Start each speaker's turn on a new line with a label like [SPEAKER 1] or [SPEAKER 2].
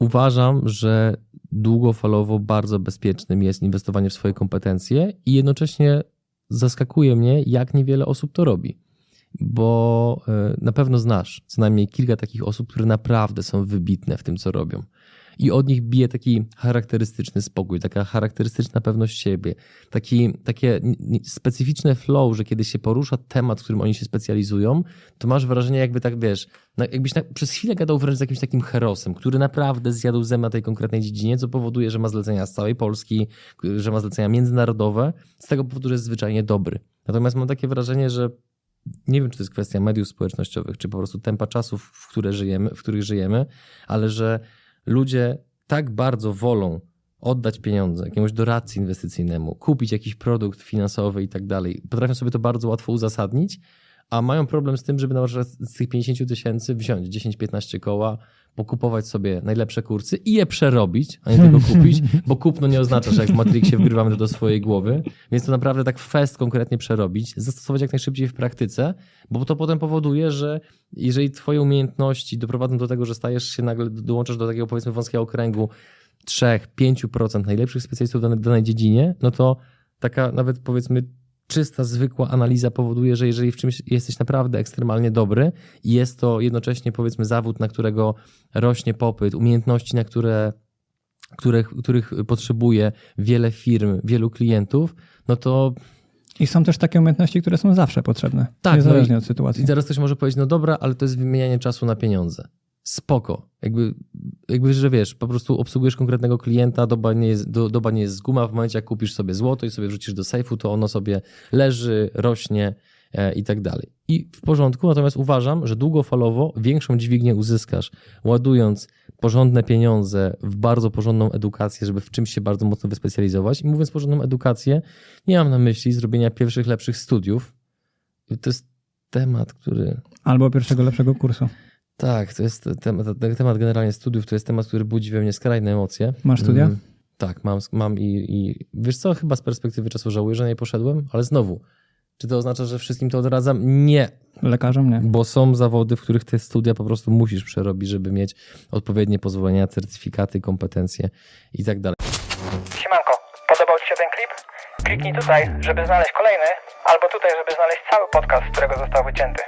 [SPEAKER 1] uważam, że długofalowo bardzo bezpiecznym jest inwestowanie w swoje kompetencje i jednocześnie zaskakuje mnie, jak niewiele osób to robi. Bo e, na pewno znasz co najmniej kilka takich osób, które naprawdę są wybitne w tym, co robią. I od nich bije taki charakterystyczny spokój, taka charakterystyczna pewność siebie, taki, takie specyficzne flow, że kiedy się porusza temat, w którym oni się specjalizują, to masz wrażenie, jakby tak wiesz, jakbyś na, przez chwilę gadał wręcz z jakimś takim herosem, który naprawdę zjadł zęb na tej konkretnej dziedzinie, co powoduje, że ma zlecenia z całej Polski, że ma zlecenia międzynarodowe, z tego powodu, że jest zwyczajnie dobry. Natomiast mam takie wrażenie, że nie wiem, czy to jest kwestia mediów społecznościowych, czy po prostu tempa czasów, w, które żyjemy, w których żyjemy, ale że ludzie tak bardzo wolą oddać pieniądze jakiemuś doradcy inwestycyjnemu, kupić jakiś produkt finansowy i tak dalej. Potrafią sobie to bardzo łatwo uzasadnić, a mają problem z tym, żeby na przykład z tych 50 tysięcy wziąć 10-15 koła, pokupować sobie najlepsze kursy i je przerobić, a nie tylko kupić, bo kupno nie oznacza, że jak w Matrixie wgrywamy to do swojej głowy, więc to naprawdę tak fest konkretnie przerobić, zastosować jak najszybciej w praktyce, bo to potem powoduje, że jeżeli twoje umiejętności doprowadzą do tego, że stajesz się nagle, dołączasz do takiego powiedzmy wąskiego kręgu 3-5% najlepszych specjalistów w danej dziedzinie, no to taka nawet powiedzmy czysta, zwykła analiza powoduje, że jeżeli w czymś jesteś naprawdę ekstremalnie dobry i jest to jednocześnie powiedzmy zawód, na którego rośnie popyt, umiejętności, na które, których, których potrzebuje wiele firm, wielu klientów, no to
[SPEAKER 2] I są też takie umiejętności, które są zawsze potrzebne.
[SPEAKER 1] Tak,
[SPEAKER 2] niezależnie
[SPEAKER 1] no i-
[SPEAKER 2] od sytuacji.
[SPEAKER 1] I teraz ktoś może powiedzieć, no dobra, ale to jest wymienianie czasu na pieniądze. Spoko. Jakby, jakby, że wiesz, po prostu obsługujesz konkretnego klienta, doba nie, jest, do, doba nie jest z guma. W momencie, jak kupisz sobie złoto i sobie wrzucisz do sejfu, to ono sobie leży, rośnie e, i tak dalej. I w porządku, natomiast uważam, że długofalowo większą dźwignię uzyskasz, ładując porządne pieniądze w bardzo porządną edukację, żeby w czymś się bardzo mocno wyspecjalizować. I mówiąc porządną edukację, nie mam na myśli zrobienia pierwszych, lepszych studiów. To jest temat, który
[SPEAKER 2] Albo pierwszego lepszego kursu.
[SPEAKER 1] Tak, to jest temat, temat generalnie studiów, to jest temat, który budzi we mnie skrajne emocje.
[SPEAKER 2] Masz studia?
[SPEAKER 1] Mm, tak, mam, mam i, i wiesz co, chyba z perspektywy czasu żałuję, że nie poszedłem, ale znowu, czy to oznacza, że wszystkim to odradzam? Nie,
[SPEAKER 2] Lekarzem nie.
[SPEAKER 1] bo są zawody, w których te studia po prostu musisz przerobić, żeby mieć odpowiednie pozwolenia, certyfikaty, kompetencje i tak dalej.
[SPEAKER 3] Siemanko, podobał Ci się ten klip? Kliknij tutaj, żeby znaleźć kolejny, albo tutaj, żeby znaleźć cały podcast, z którego został wycięty.